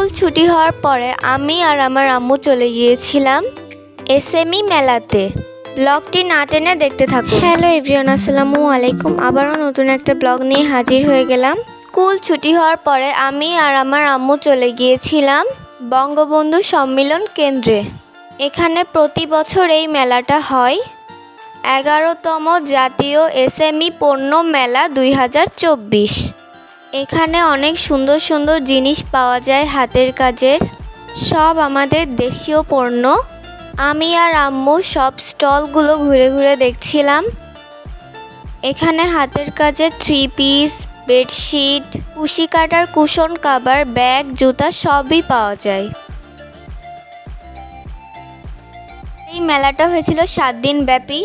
School ছুটি হওয়ার পরে আমি আর আমার আম্মু চলে গিয়েছিলাম এসএমই মেলাতে। ব্লগটি না টেনে দেখতে থাকুন। হ্যালো এভরিওয়ান আসসালামু আলাইকুম। আবারও নতুন একটা ব্লগ নিয়ে হাজির হয়ে গেলাম। স্কুল ছুটি হওয়ার পরে আমি আর আমার আম্মু চলে গিয়েছিলাম বঙ্গবন্ধু সম্মিলন কেন্দ্রে। এখানে প্রতি বছর এই মেলাটা হয়। এগারোতম জাতীয় এসএমই পণ্য মেলা দুই হাজার চব্বিশ। এখানে অনেক সুন্দর সুন্দর জিনিস পাওয়া যায় হাতের কাজের। সব আমাদের দেশীয় পণ্য। আমি আর আম্মু সব স্টলগুলো ঘুরে ঘুরে দেখছিলাম। এখানে হাতের কাজের থ্রি পিস বেডশিট কুশি কাটার কুশন কাভার ব্যাগ, জুতা সবই পাওয়া যায়। এই মেলাটা হয়েছিল সাত দিন ব্যাপী।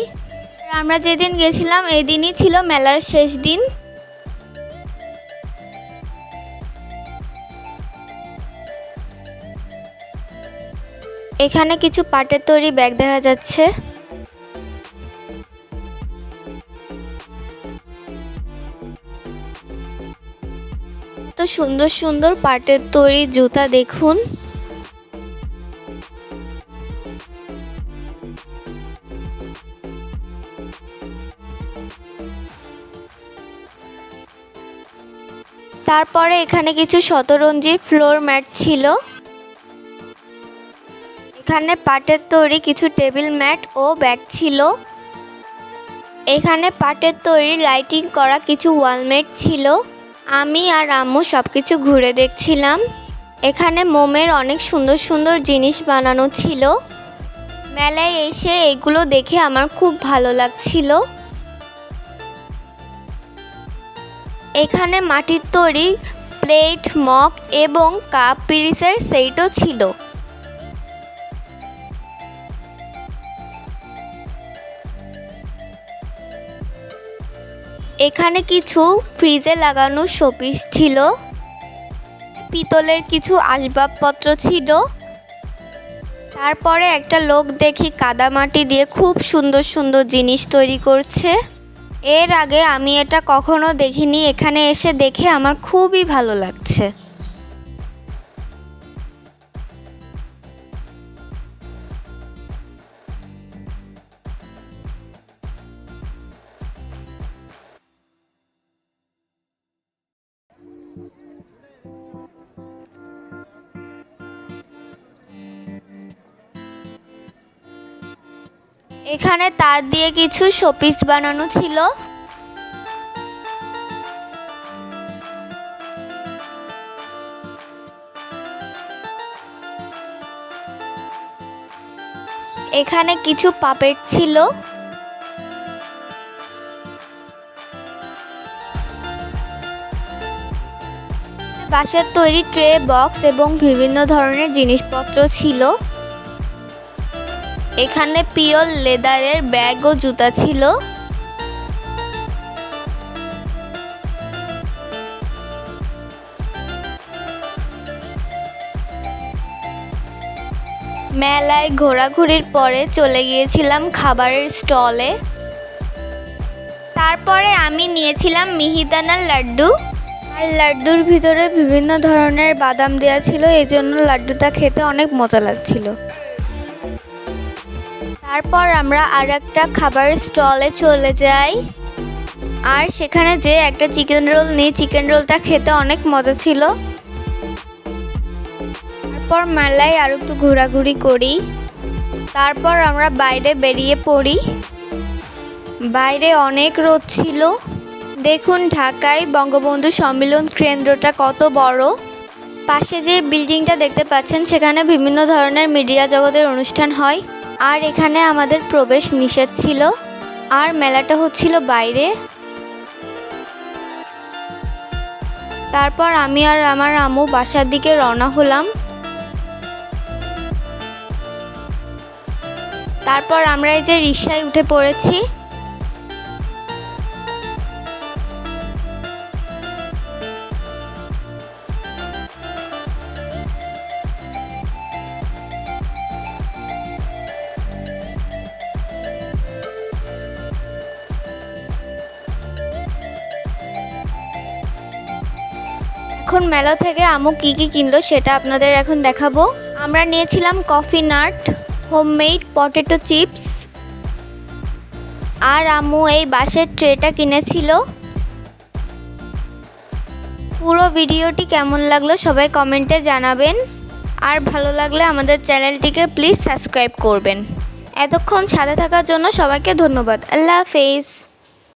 আমরা যেদিন গেছিলাম এই দিনই ছিল মেলার শেষ দিন। এখানে কিছু পাটের তৈরি ব্যাগ দেখা যাচ্ছে। তো সুন্দর সুন্দর পাটের তৈরি জুতা দেখুন। তারপরে এখানে কিছু শতরঞ্জি ফ্লোর ম্যাট ছিল। এখানে পাটের তৈরি কিছু টেবিল ম্যাট ও ব্যাগ ছিল। এখানে পাটের তৈরি লাইটিং করা কিছু ওয়ালমেট ছিল। আমি আর আম্মু সব কিছু ঘুরে দেখছিলাম। এখানে মোমের অনেক সুন্দর সুন্দর জিনিস বানানো ছিল। মেলায় এসে এগুলো দেখে আমার খুব ভালো লাগছিল। এখানে মাটির তৈরি প্লেট, মগ এবং কাপ, পিরিসের সেটও ছিল। এখানে কিছু ফ্রিজে লাগানো শোপিস ছিল। পিতলের কিছু আসবাবপত্র ছিল। তারপরে একটা লোক দেখি কাদামাটি দিয়ে খুব সুন্দর সুন্দর জিনিস তৈরি করছে। এর আগে আমি এটা কখনো দেখিনি। এখানে এসে দেখে আমার খুবই ভালো লাগছে। এখানে তার দিয়ে কিছু শোপিস বানানো ছিল। এখানে কিছু পাপেট ছিল। বাঁশের তৈরি ট্রে, বক্স এবং বিভিন্ন ধরনের জিনিসপত্র ছিল। এখানে পিওর লেদারের ব্যাগ ও জুতা ছিল। মেলায় ঘোরাঘুরির পরে চলে গিয়েছিলাম খাবারের স্টলে। তারপরে আমি নিয়েছিলাম মিহিদানার লাড্ডু। আর লাড্ডুর ভিতরে বিভিন্ন ধরনের বাদাম দেওয়া ছিল এই জন্য লাড্ডুটা খেতে অনেক মজা লাগছিল। তারপর আমরা আর একটা খাবার স্টলে চলে যাই। আর সেখানে যে একটা চিকেন রোল নিই চিকেন রোলটা খেতে অনেক মজা ছিল। তারপর মেলায় আর একটু ঘোরাঘুরি করি। তারপর আমরা বাইরে বেরিয়ে পড়ি। বাইরে অনেক রোদ ছিল। দেখুন ঢাকায় বঙ্গবন্ধু সম্মেলন কেন্দ্রটা কত বড়। পাশে যে বিল্ডিংটা দেখতে পাচ্ছেন, সেখানে বিভিন্ন ধরনের মিডিয়া জগতের অনুষ্ঠান হয়। আর এখানে আমাদের প্রবেশ নিষেধ ছিল। আর মেলাটা হচ্ছিল বাইরে। তারপর আমি আর আমার আম্মু বাসার দিকে রওনা হলাম। তারপর আমরা এই যে রিক্সায় উঠে পড়েছি। এখন মেলা থেকে আমু কি কি কিনলো সেটা আপনাদের এখন দেখাবো। আমরা নিয়েছিলাম coffee nut, homemade potato chips, আর আম্মু এই বাঁশের ট্রেটা কিনেছিল। পুরো ভিডিওটি কেমন লাগল সবাই কমেন্টে জানাবেন। আর ভালো লাগলে আমাদের চ্যানেলটিকে প্লিজ সাবস্ক্রাইব করবেন। এতক্ষণ সাথে থাকার জন্য সবাইকে ধন্যবাদ। আল্লাহ হাফেজ।